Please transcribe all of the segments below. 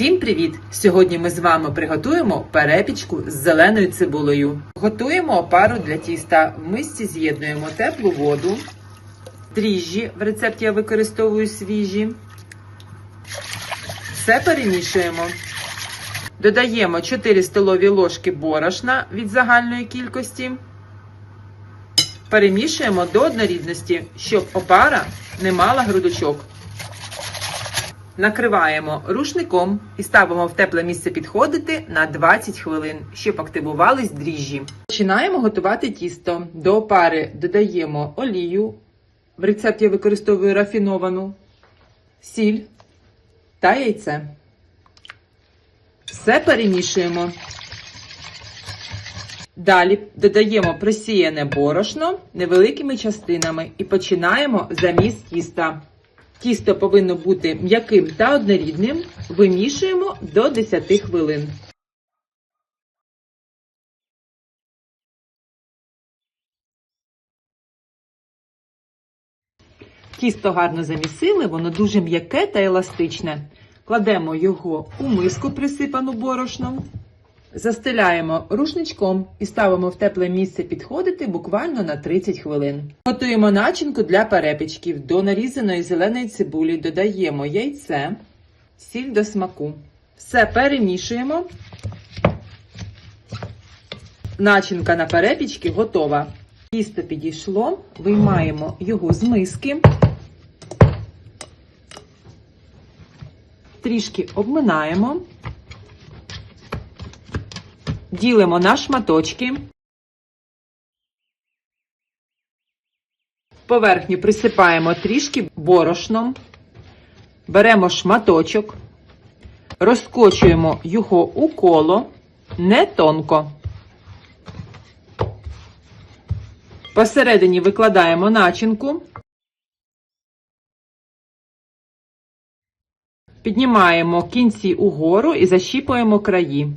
Всім привіт! Сьогодні ми з вами приготуємо перепічку з зеленою цибулею. Готуємо опару для тіста. В мисці з'єднуємо теплу воду, дріжджі. В рецепті я використовую свіжі. Все перемішуємо. Додаємо 4 столові ложки борошна від загальної кількості. Перемішуємо до однорідності, щоб опара не мала грудочок. Накриваємо рушником і ставимо в тепле місце підходити на 20 хвилин, щоб активувались дріжджі. Починаємо готувати тісто. До опари додаємо олію. В рецепті я використовую рафіновану, сіль та яйце. Все перемішуємо. Далі додаємо просіяне борошно невеликими частинами і починаємо заміс тіста. Тісто повинно бути м'яким та однорідним. Вимішуємо до 10 хвилин. Тісто гарно замісили, воно дуже м'яке та еластичне. Кладемо його у миску, присипану борошном. Застеляємо рушничком і ставимо в тепле місце підходити буквально на 30 хвилин. Готуємо начинку для перепічків. До нарізаної зеленої цибулі додаємо яйце, сіль до смаку. Все перемішуємо. Начинка на перепічки готова. Тісто підійшло, виймаємо його з миски. Трішки обминаємо. Ділимо на шматочки. Поверхню присипаємо трішки борошном. Беремо шматочок, розкочуємо його у коло, не тонко. Посередині викладаємо начинку. Піднімаємо кінці угору і защіпуємо краї.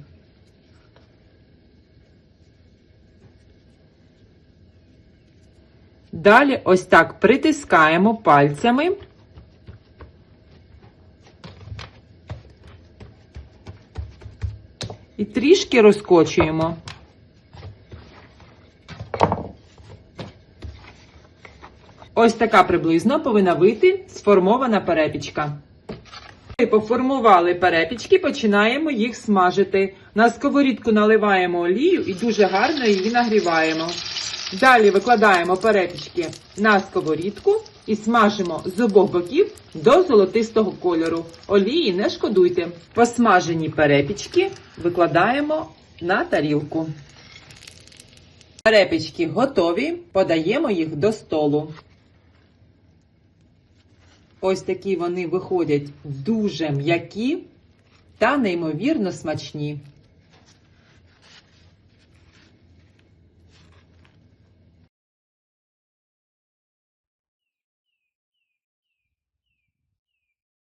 Далі ось так притискаємо пальцями. І трішки розкочуємо. Ось така приблизно повинна вийти сформована перепічка. Поформували перепічки, починаємо їх смажити. На сковорідку наливаємо олію і дуже гарно її нагріваємо. Далі викладаємо перепічки на сковорідку і смажимо з обох боків до золотистого кольору. Олії не шкодуйте. Посмажені перепічки викладаємо на тарілку. Перепічки готові, подаємо їх до столу. Ось такі вони виходять дуже м'які та неймовірно смачні.